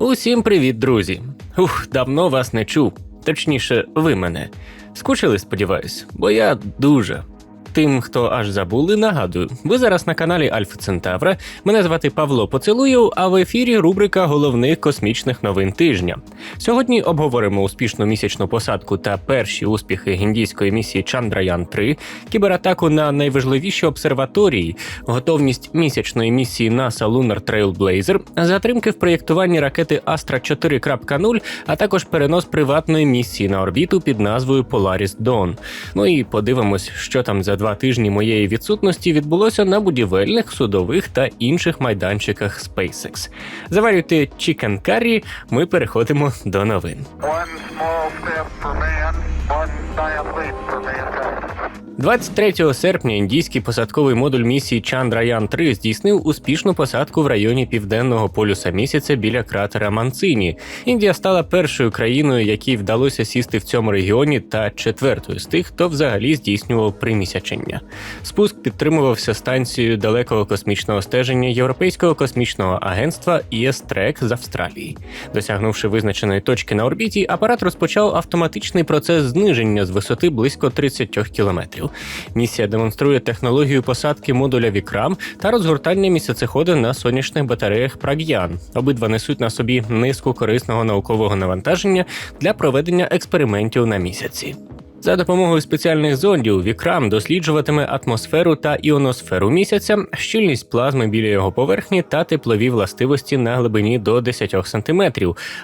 Усім привіт, друзі! Ух, давно вас не чув. Точніше, ви мене. Скучили, сподіваюсь, бо я дуже. Тим, хто аж забули, нагадую, ви зараз на каналі Альфа Центавра. Мене звати Павло Поцелуєв, а в ефірі рубрика головних космічних новин тижня. Сьогодні обговоримо успішну місячну посадку та перші успіхи індійської місії Чандраян 3 кібератаку на найважливіші обсерваторії, готовність місячної місії NASA Lunar Trailblazer, затримки в проєктуванні ракети Astra 4.0, а також перенос приватної місії на орбіту під назвою Polaris Dawn. Ну і подивимось, що там за два тижні моєї відсутності відбулося на будівельних, судових та інших майданчиках SpaceX. Заварюйте Chicken Curry, ми переходимо до новин. One small step for man, one giant leap for mankind. 23 серпня індійський посадковий модуль місії Чандраян 3 здійснив успішну посадку в районі південного полюса місяця біля кратера Манцині. Індія стала першою країною, якій вдалося сісти в цьому регіоні, та четвертою з тих, хто взагалі здійснював примісячення. Спуск підтримувався станцією далекого космічного стеження Європейського космічного агентства ІС-Трек з Австралії. Досягнувши визначеної точки на орбіті, апарат розпочав автоматичний процес зниження з висоти близько 30 кілометрів. Місія демонструє технологію посадки модуля Вікрам та розгортання місяцеходу на сонячних батареях Праг'ян. Обидва несуть на собі низку корисного наукового навантаження для проведення експериментів на місяці. За допомогою спеціальних зондів Вікрам досліджуватиме атмосферу та іоносферу місяця, щільність плазми біля його поверхні та теплові властивості на глибині до 10 см,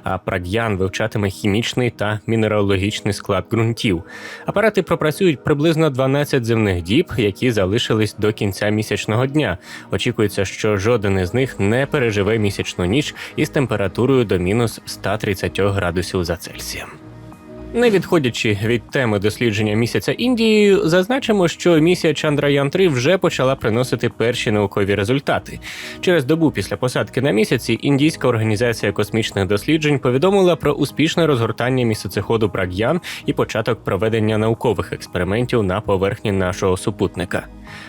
а Праг'ян вивчатиме хімічний та мінералогічний склад ґрунтів. Апарати пропрацюють приблизно 12 земних діб, які залишились до кінця місячного дня. Очікується, що жоден із них не переживе місячну ніч із температурою до мінус 130 градусів за Цельсієм. Не відходячи від теми дослідження місяця Індією, зазначимо, що місія Чандраян 3 вже почала приносити перші наукові результати. Через добу після посадки на місяці індійська організація космічних досліджень повідомила про успішне розгортання місяцеходу Праг'ян і початок проведення наукових експериментів на поверхні нашого супутника.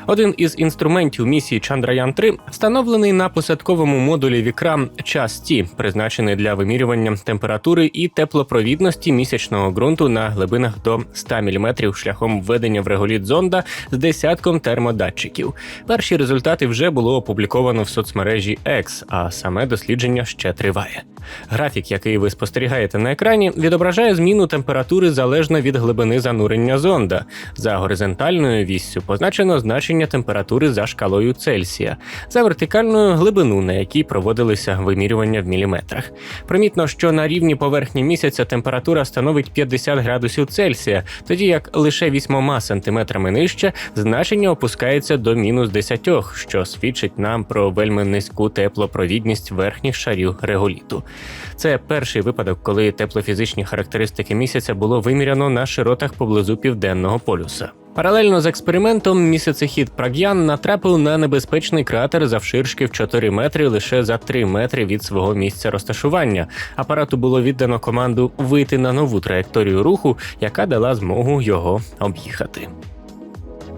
Один із інструментів місії Чандраян 3 встановлений на посадковому модулі Вікрам час Ті, призначений для вимірювання температури і теплопровідності місячного ґрунту на глибинах до 100 мм шляхом введення в реголіт зонда з десятком термодатчиків. Перші результати вже було опубліковано в соцмережі X, а саме дослідження ще триває. Графік, який ви спостерігаєте на екрані, відображає зміну температури залежно від глибини занурення зонда. За горизонтальною віссю позначено значення температури за шкалою Цельсія, за вертикальною глибину, на якій проводилися вимірювання в міліметрах. Примітно, що на рівні поверхні місяця температура становить 50 градусів Цельсія, тоді як лише 8 сантиметрами нижче значення опускається до мінус 10, що свідчить нам про вельми низьку теплопровідність верхніх шарів реголіту. Це перший випадок, коли теплофізичні характеристики місяця було виміряно на широтах поблизу південного полюса. Паралельно з експериментом місяцехід Праг'ян натрапив на небезпечний кратер завширшки в 4 метри лише за 3 метри від свого місця розташування. Апарату було віддано команду вийти на нову траєкторію руху, яка дала змогу його об'їхати.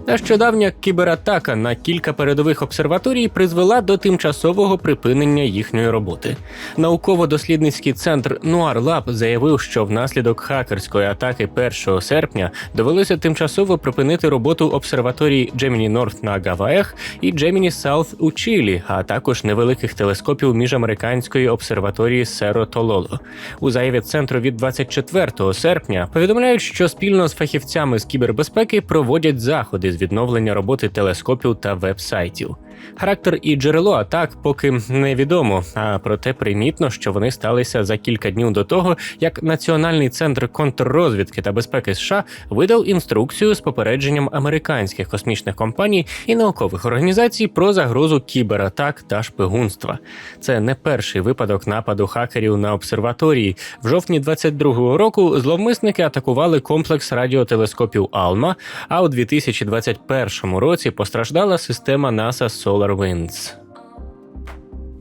Нещодавня кібератака на кілька передових обсерваторій призвела до тимчасового припинення їхньої роботи. Науково-дослідницький центр Noir Lab заявив, що внаслідок хакерської атаки 1 серпня довелося тимчасово припинити роботу обсерваторій Gemini North на Гаваях і Gemini South у Чилі, а також невеликих телескопів міжамериканської обсерваторії Серо Тололо. У заяві центру від 24 серпня повідомляють, що спільно з фахівцями з кібербезпеки проводять заходи з відновлення роботи телескопів та веб-сайтів. Характер і джерело атак поки невідомо, а проте примітно, що вони сталися за кілька днів до того, як Національний центр контррозвідки та безпеки США видав інструкцію з попередженням американських космічних компаній і наукових організацій про загрозу кібератак та шпигунства. Це не перший випадок нападу хакерів на обсерваторії. В жовтні 22-го року зловмисники атакували комплекс радіотелескопів Алма. А у 2021 році постраждала система NASA solar winds.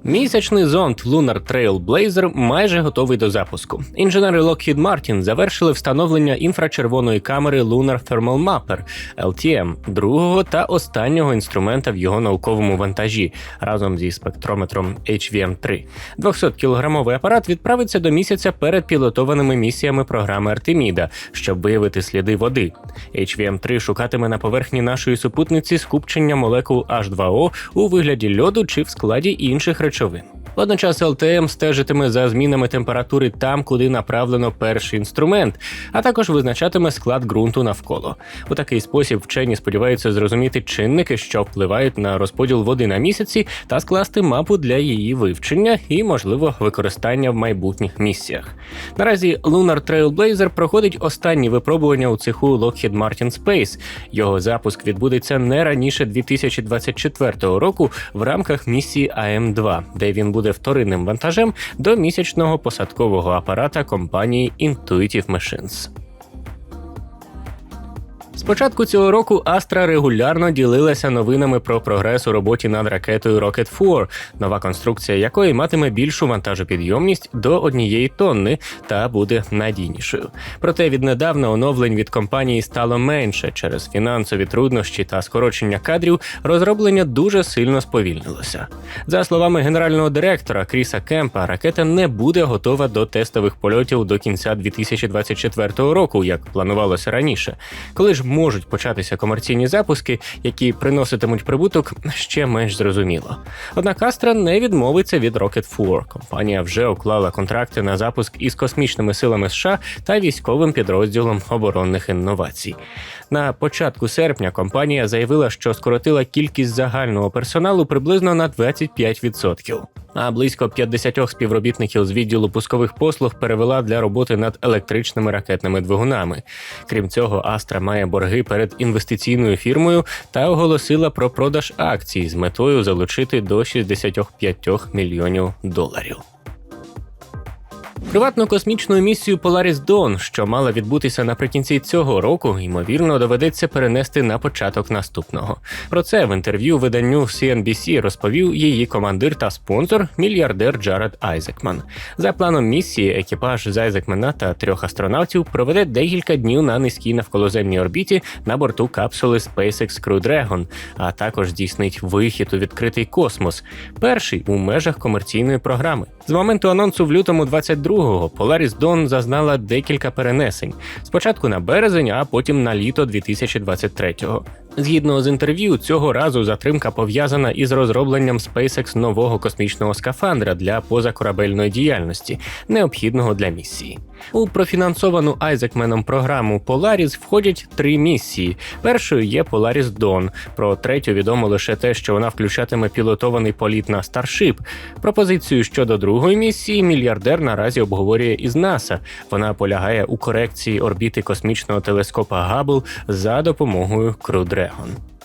Місячний зонд Lunar Trailblazer майже готовий до запуску. Інженери Lockheed Martin завершили встановлення інфрачервоної камери Lunar Thermal Mapper LTM, другого та останнього інструмента в його науковому вантажі разом зі спектрометром HVM-3. 200-кілограмовий апарат відправиться до місяця перед пілотованими місіями програми Артеміда, щоб виявити сліди води. HVM-3 шукатиме на поверхні нашої супутниці скупчення молекул H2O у вигляді льоду чи в складі інших речовин. Водночас ЛТМ стежитиме за змінами температури там, куди направлено перший інструмент, а також визначатиме склад ґрунту навколо. У такий спосіб вчені сподіваються зрозуміти чинники, що впливають на розподіл води на місяці, та скласти мапу для її вивчення і, можливо, використання в майбутніх місіях. Наразі Lunar Trailblazer проходить останні випробування у цеху Lockheed Martin Space. Його запуск відбудеться не раніше 2024 року в рамках місії АМ-2, де він буде вторинним вантажем до місячного посадкового апарата компанії Intuitive Machines. З початку цього року Астра регулярно ділилася новинами про прогрес у роботі над ракетою Rocket 4, нова конструкція якої матиме більшу вантажопідйомність до однієї тонни та буде надійнішою. Проте віднедавна оновлень від компанії стало менше через фінансові труднощі та скорочення кадрів. Розроблення дуже сильно сповільнилося. За словами генерального директора Кріса Кемпа, ракета не буде готова до тестових польотів до кінця 2024 року, як планувалося раніше. Коли ж можуть початися комерційні запуски, які приноситимуть прибуток, ще менш зрозуміло. Однак Астра не відмовиться від Rocket 4. Компанія вже уклала контракти на запуск із космічними силами США та військовим підрозділом оборонних інновацій. На початку серпня компанія заявила, що скоротила кількість загального персоналу приблизно на 25%. А близько 50 співробітників з відділу пускових послуг перевела для роботи над електричними ракетними двигунами. Крім цього, Астра має борги перед інвестиційною фірмою та оголосила про продаж акцій з метою залучити до 65 мільйонів доларів. Приватну космічну місію Polaris Dawn, що мала відбутися наприкінці цього року, ймовірно, доведеться перенести на початок наступного. Про це в інтерв'ю виданню CNBC розповів її командир та спонсор, мільярдер Джаред Айзекман. За планом місії, екіпаж з Айзекмана та трьох астронавтів проведе декілька днів на низькій навколоземній орбіті на борту капсули SpaceX Crew Dragon, а також здійснить вихід у відкритий космос, перший у межах комерційної програми. З моменту анонсу в лютому 22-го Polaris Dawn зазнала декілька перенесень. Спочатку на березень, а потім на літо 2023-го. Згідно з інтерв'ю, цього разу затримка пов'язана із розробленням SpaceX нового космічного скафандра для позакорабельної діяльності, необхідного для місії. У профінансовану Айзекменом програму Polaris входять три місії. Першою є Polaris Dawn. Про третю відомо лише те, що вона включатиме пілотований політ на Starship. Пропозицію щодо другої місії мільярдер наразі обговорює із НАСА. Вона полягає у корекції орбіти космічного телескопа Габл за допомогою Crew Bayern.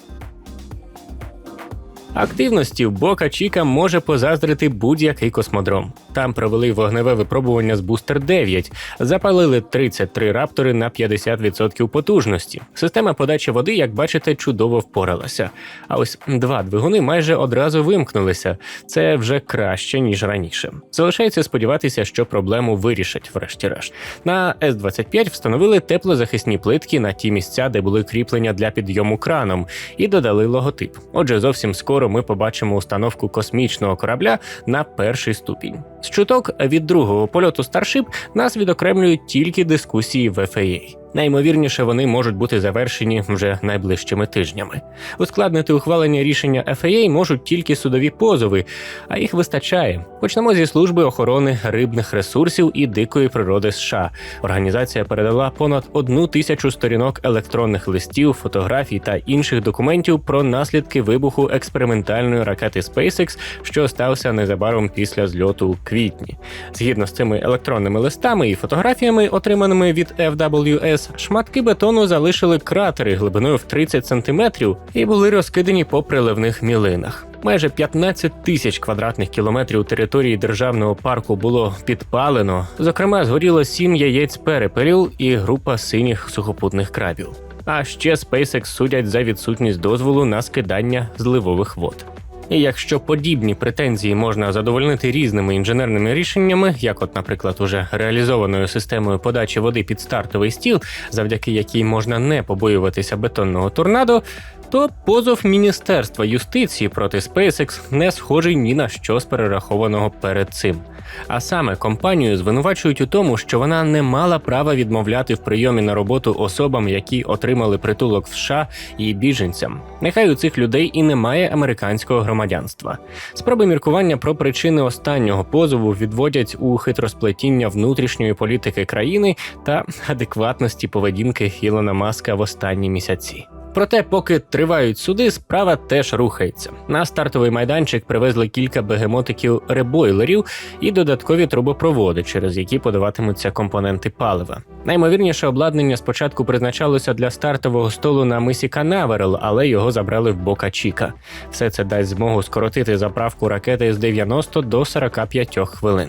Активності Бока Чіка може позаздрити будь-який космодром. Там провели вогневе випробування з Бустер 9, запалили 33 раптори на 50% потужності. Система подачі води, як бачите, чудово впоралася. А ось два двигуни майже одразу вимкнулися. Це вже краще ніж раніше. Залишається сподіватися, що проблему вирішать, врешті-решт. На С-25 встановили теплозахисні плитки на ті місця, де були кріплення для підйому краном, і додали логотип. Отже, зовсім скоро ми побачимо установку космічного корабля на перший ступінь. З чуток від другого польоту Starship нас відокремлюють тільки дискусії в FAA. Найімовірніше, вони можуть бути завершені вже найближчими тижнями. Ускладнити ухвалення рішення FAA можуть тільки судові позови, а їх вистачає. Почнемо зі служби охорони рибних ресурсів і дикої природи США. Організація передала понад одну тисячу сторінок електронних листів, фотографій та інших документів про наслідки вибуху експериментальної ракети SpaceX, що стався незабаром після зльоту квітні. Згідно з цими електронними листами і фотографіями, отриманими від FWS, шматки бетону залишили кратери глибиною в 30 сантиметрів і були розкидані по приливних мілинах. Майже 15 тисяч квадратних кілометрів території державного парку було підпалено. Зокрема, згоріло сім яєць перепелів і група синіх сухопутних крабів. А ще SpaceX судять за відсутність дозволу на скидання зливових вод. І якщо подібні претензії можна задовольнити різними інженерними рішеннями, як, от, наприклад, уже реалізованою системою подачі води під стартовий стіл, завдяки якій можна не побоюватися бетонного торнадо, то позов Міністерства юстиції проти SpaceX не схожий ні на що з перерахованого перед цим. А саме компанію звинувачують у тому, що вона не мала права відмовляти в прийомі на роботу особам, які отримали притулок в США і біженцям. Нехай у цих людей і немає американського громадянства. Спроби міркування про причини останнього позову відводять у хитросплетіння внутрішньої політики країни та адекватності поведінки Ілона Маска в останні місяці. Проте, поки тривають суди, справа теж рухається. На стартовий майданчик привезли кілька бегемотиків ребойлерів і додаткові трубопроводи, через які подаватимуться компоненти палива. Наймовірніше обладнання спочатку призначалося для стартового столу на мисі Канаверал, але його забрали в Бока Чіка. Все це дасть змогу скоротити заправку ракети з 90 до 45 хвилин.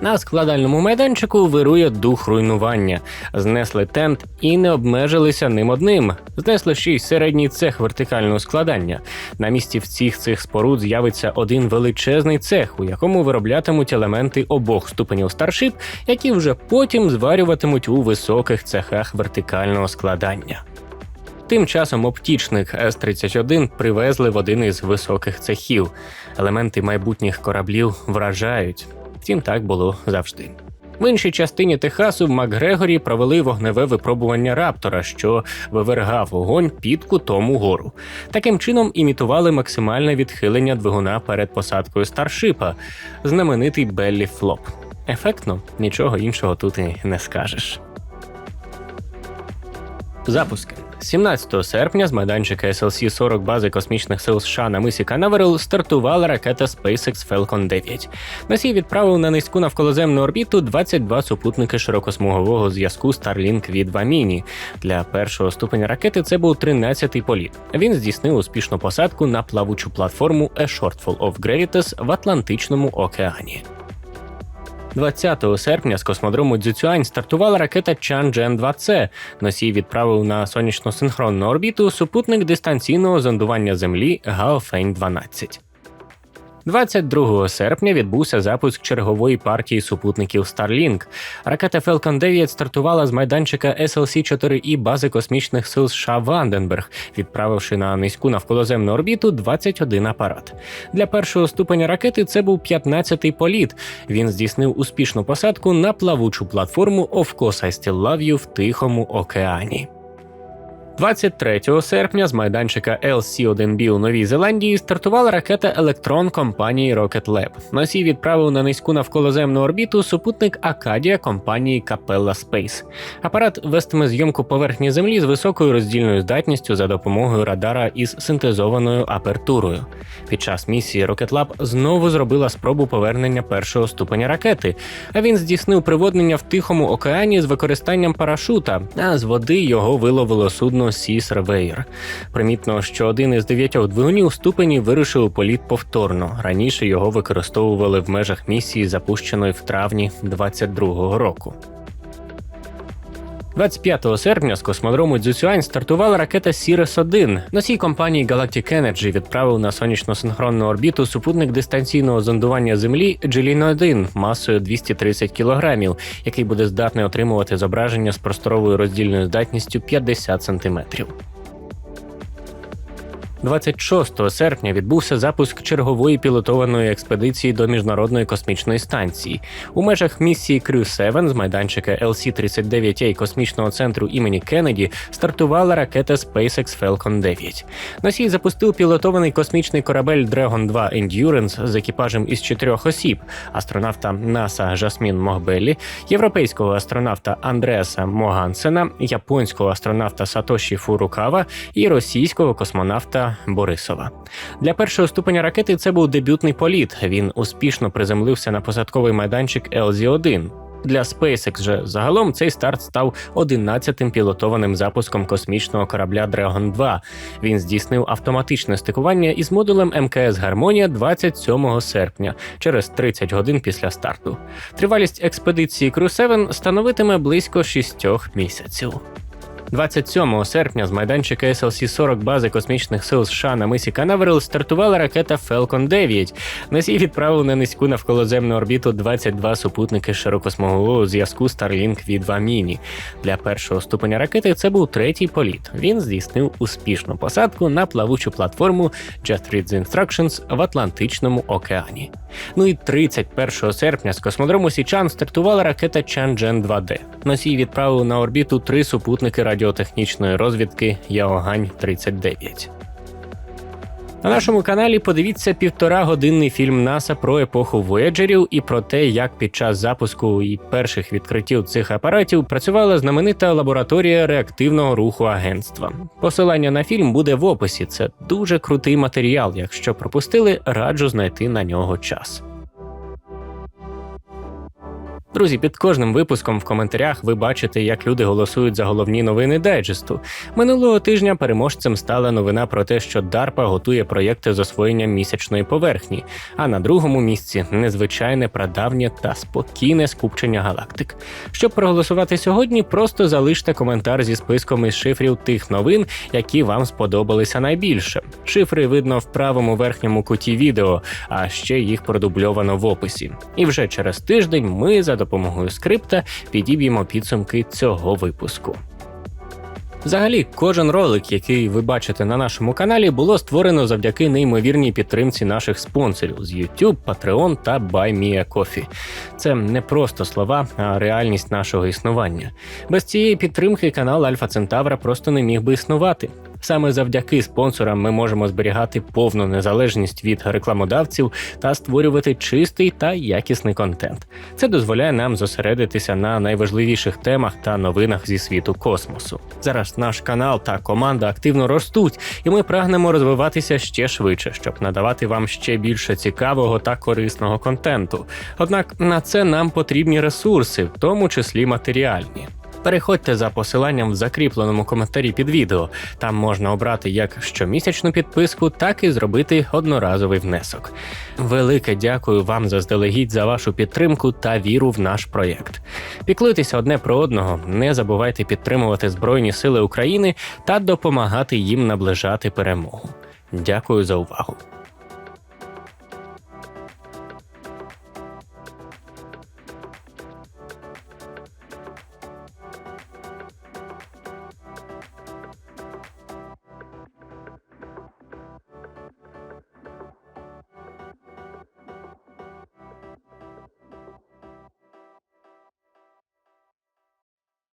На складальному майданчику вирує дух руйнування. Знесли тент і не обмежилися ним одним. Знесли й середній цех вертикального складання. На місці всіх цих споруд з'явиться один величезний цех, у якому вироблятимуть елементи обох ступенів старшип, які вже потім зварюватимуть у високих цехах вертикального складання. Тим часом оптічник С-31 привезли в один із високих цехів. Елементи майбутніх кораблів вражають. Втім, так було завжди. В іншій частині Техасу в Макгрегорі провели вогневе випробування раптора, що вивергав вогонь під кутом угору. Таким чином імітували максимальне відхилення двигуна перед посадкою старшипа, знаменитий Беллі Флоп. Ефектно, нічого іншого тут і не скажеш. Запуски 17 серпня з майданчика SLC-40 бази космічних сил США на мисі Канаверал стартувала ракета SpaceX Falcon 9. Носій відправив на низьку навколоземну орбіту 22 супутники широкосмугового зв'язку Starlink v 2 Mini. Для першого ступеня ракети це був 13-й політ. Він здійснив успішну посадку на плавучу платформу A Shortfall of Gravitas в Атлантичному океані. 20 серпня з космодрому Дзюцюань стартувала ракета чанджен 2 c Носій відправив на сонячно-синхронну орбіту супутник дистанційного зондування Землі Гаофень 12 22 серпня відбувся запуск чергової партії супутників Starlink. Ракета Falcon 9 стартувала з майданчика SLC-4І бази космічних сил США Ванденберг, відправивши на низьку навколоземну орбіту 21 апарат. Для першого ступеня ракети це був 15-й політ. Він здійснив успішну посадку на плавучу платформу Of Course I Still Love You в Тихому океані. 23 серпня з майданчика LC-1B у Новій Зеландії стартувала ракета Електрон компанії Rocket Lab. Носій відправив на низьку навколоземну орбіту супутник Акадія компанії Capella Space. Апарат вестиме зйомку поверхні Землі з високою роздільною здатністю за допомогою радара із синтезованою апертурою. Під час місії Rocket Lab знову зробила спробу повернення першого ступеня ракети, а він здійснив приводнення в Тихому океані з використанням парашута, а з води його виловило судно Sea сервеєр Примітно, що один із дев'ятьох двигунів ступені вирушив у політ повторно. Раніше його використовували в межах місії, запущеної в травні 22-го року. 25 серпня з космодрому Дзюцюань стартувала ракета Сірес 1 Носій компанії Galactic Energy відправив на сонячно-синхронну орбіту супутник дистанційного зондування Землі Джеліно 1 масою 230 кг, який буде здатний отримувати зображення з просторовою роздільною здатністю 50 см. 26 серпня відбувся запуск чергової пілотованої експедиції до міжнародної космічної станції. У межах місії Crew 7 з майданчика LC-39A космічного центру імені Кеннеді стартувала ракета SpaceX Falcon 9. Носій запустив пілотований космічний корабель Dragon 2 Endurance з екіпажем із чотирьох осіб: астронавта НАСА Жасмін Могбелі, європейського астронавта Андреаса Могансена, японського астронавта Сатоші Фурукава і російського космонавта Борисова. Для першого ступеня ракети це був дебютний політ. Він успішно приземлився на посадковий майданчик LZ-1. Для SpaceX же загалом цей старт став 11-тим пілотованим запуском космічного корабля Dragon 2. Він здійснив автоматичне стикування із модулем МКС Гармонія 27 серпня, через 30 годин після старту. Тривалість експедиції Crew 7 становитиме близько 6 місяців. 27 серпня з майданчика SLC-40 бази космічних сил США на мисі Канаверал стартувала ракета Falcon 9. Носій відправив на низьку навколоземну орбіту 22 супутники широкосмугового зв'язку Starlink V2 Mini. Для першого ступеня ракети це був третій політ. Він здійснив успішну посадку на плавучу платформу Just Read the Instructions в Атлантичному океані. Ну і 31 серпня з космодрому Січан стартувала ракета Чанчжен 2D. Носій відправив на орбіту три супутники радіотехнічної розвідки Яогань 39. На нашому каналі подивіться півтора годинний фільм НАСА про епоху вояджерів і про те, як під час запуску і перших відкриттів цих апаратів працювала знаменита лабораторія реактивного руху агентства. Посилання на фільм буде в описі. Це дуже крутий матеріал. Якщо пропустили, раджу знайти на нього час. Друзі, під кожним випуском в коментарях ви бачите, як люди голосують за головні новини дайджесту. Минулого тижня переможцем стала новина про те, що DARPA готує проєкти з освоєння місячної поверхні. А на другому місці незвичайне прадавнє та спокійне скупчення галактик. Щоб проголосувати сьогодні, просто залиште коментар зі списком із шифрів тих новин, які вам сподобалися найбільше. Шифри видно в правому верхньому куті відео, а ще їх продубльовано в описі. І вже через тиждень ми за допомогою скрипта підіб'ємо підсумки цього випуску. Взагалі, кожен ролик, який ви бачите на нашому каналі, було створено завдяки неймовірній підтримці наших спонсорів з YouTube, Patreon та BuyMeACoffee. Це не просто слова, а реальність нашого існування. Без цієї підтримки канал Альфа Центавра просто не міг би існувати. Саме завдяки спонсорам ми можемо зберігати повну незалежність від рекламодавців та створювати чистий та якісний контент. Це дозволяє нам зосередитися на найважливіших темах та новинах зі світу космосу. Зараз наш канал та команда активно ростуть, і ми прагнемо розвиватися ще швидше, щоб надавати вам ще більше цікавого та корисного контенту. Однак на це нам потрібні ресурси, в тому числі матеріальні. Переходьте за посиланням в закріпленому коментарі під відео. Там можна обрати як щомісячну підписку, так і зробити одноразовий внесок. Велике дякую вам заздалегідь за вашу підтримку та віру в наш проєкт. Піклуйтеся одне про одного, не забувайте підтримувати Збройні Сили України та допомагати їм наближати перемогу. Дякую за увагу.